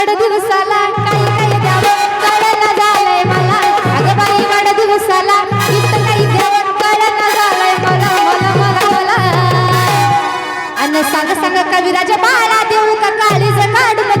वाढदिवसाला काही काही द्यावं कळना झालंय मला. अगं बाई वाढदिवसाला इथं काही द्यावं कळना झालंय मला मला मला मला. अन सांग सांग कविराजा बाळा देऊ का काळीज काढून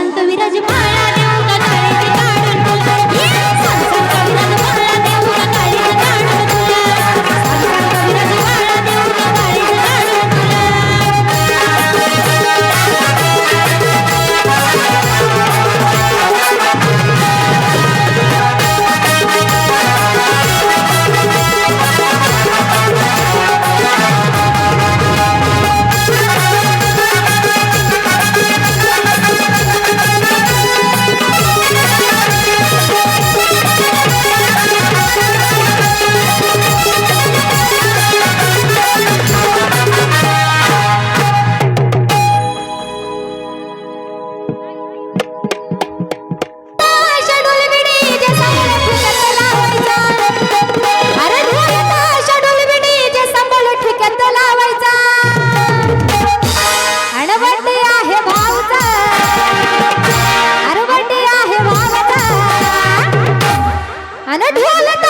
सांग विराज माळा अन ढोलता